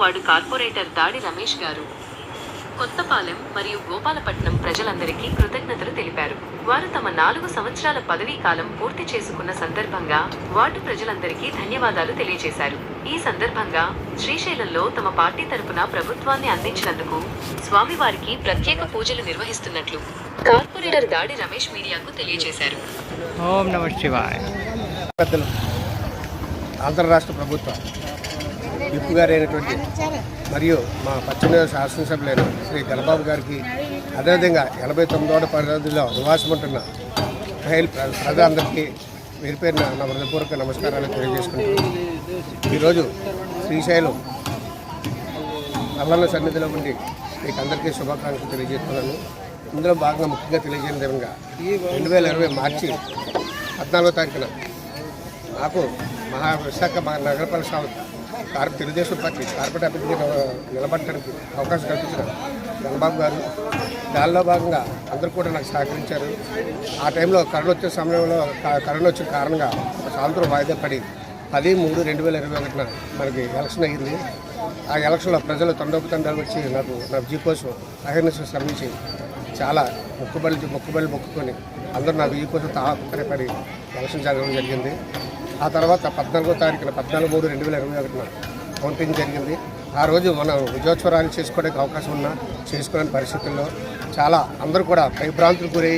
Ward corporator దాడి రమేష్ గారు. కొత్తపాలెం మరియు గోపాలపట్నం ప్రజలందరికీ కృతజ్ఞతలు తెలిపారు. వారు తమ నాలుగు సంవత్సరాల పదవీ కాలం పూర్తి చేసుకున్న సందర్భంగా వార్డు ప్రజలందరికీ ధన్యవాదాలు తెలియజేశారు. ఈ సందర్భంగా శ్రీశైలంలో తమ పార్టీ తరపున ప్రభుత్వాన్ని అందించినందుకు స్వామివారికి ప్రత్యేక పూజలు నిర్వహిస్తున్నట్లు కార్పొరేటర్ దాడి రమేష్ మీడియాకు తెలియజేశారు. ఓం నమ శివాయ. పెద్దలు. ఆంధ్ర రాష్ట్ర ప్రభుత్వ. విప్పు గారైనటువంటి మరియు మా పశ్చిమ శాసనసభ్యులైన శ్రీ గణబాబు గారికి అదేవిధంగా ఎనభై తొమ్మిదవ పరిధిలో నివాసం ఉంటున్న మహిళ ప్రజలందరికీ మీరు పేరున నా హృదయపూర్వక నమస్కారాలు తెలియజేసుకుంటున్నాను. ఈరోజు శ్రీశైలం అల్లన్న సన్నిధిలో ఉండి మీకు అందరికీ శుభాకాంక్షలు తెలియజేస్తున్నాను. ఇందులో భాగంగా ముఖ్యంగా తెలియజేయడం విధంగా రెండు వేల ఇరవై మార్చి పద్నాలుగో తారీఖున నాకు మహా విశాఖ మహా నగరపాలక సంస్థ కార్పొ తెలుగుదేశం పార్టీ కార్పొరేట్ అభ్యర్థిగా నిలబడటానికి అవకాశం కల్పించారు. చంద్రబాబు గారు. దానిలో భాగంగా అందరూ కూడా నాకు సహకరించారు. ఆ టైంలో కరోనా వచ్చే సమయంలో క- కరోనా వచ్చిన కారణంగా ఒక సాయంత్రం వాయిదా పడి పది మూడు రెండు వేల ఇరవై ఒకటిన మనకి ఎలక్షన్ అయ్యింది. ఆ ఎలక్షన్లో ప్రజలు తండోపతండాలు వచ్చి నాకు నా విజయ కోసం అహిర్నిశ శ్రమించి చాలా మొక్కుబళ్ళు మొక్కుబళ్ళు మొక్కుకొని అందరూ నా విజయ కోసం తాపత్రపడి ఎలక్షన్ జరగడం జరిగింది. ఆ తర్వాత పద్నాలుగో తారీఖున పద్నాలుగు మూడు రెండు వేల ఇరవై ఒకటిన కౌంటింగ్ జరిగింది. ఆ రోజు మనం విజయోత్సవాలు చేసుకోవడానికి అవకాశం ఉన్నా చేసుకోలేని పరిస్థితుల్లో చాలా అందరూ కూడా భయభ్రాంతులు గురై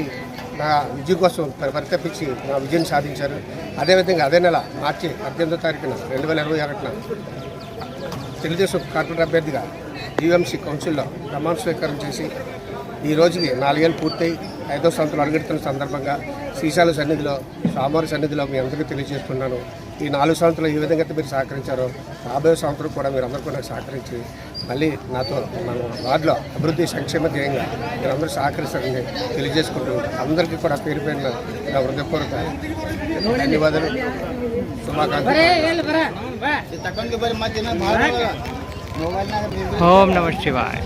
నా విజయం కోసం పరితపించి నా విజయం సాధించారు. అదేవిధంగా అదే నెల మార్చి పద్దెనిమిదో తారీఖున రెండు వేల ఇరవై ఒకటిన తెలుగుదేశం కార్పొరేట్ అభ్యర్థిగా జీవీఎంసీ కౌన్సిల్లో ప్రమాణ స్వీకారం చేసి ఈ రోజుకి నాలుగేళ్ళు పూర్తయి ఐదో సంవత్సరం అడుగెడుతున్న సందర్భంగా శ్రీశాల సన్నిధిలో స్వామివారి సన్నిధిలో మీ అందరికీ తెలియజేస్తున్నాను ఈ నాలుగు సంవత్సరాలు ఏ విధంగా అయితే మీరు సహకరించారో రాబోయే సంవత్సరం కూడా మీరు అందరూ కూడా నాకు సహకరించి మళ్ళీ నాతో మన వార్డులో అభివృద్ధి సంక్షేమ ధ్యేయంగా మీరు అందరూ సహకరిస్తారని తెలియజేసుకుంటూ అందరికీ కూడా పేరు పేరున నా హృదయపూర్వక ధన్యవాదాలు. శుభాకాంక్షలు. ఓం నమ శివాయ.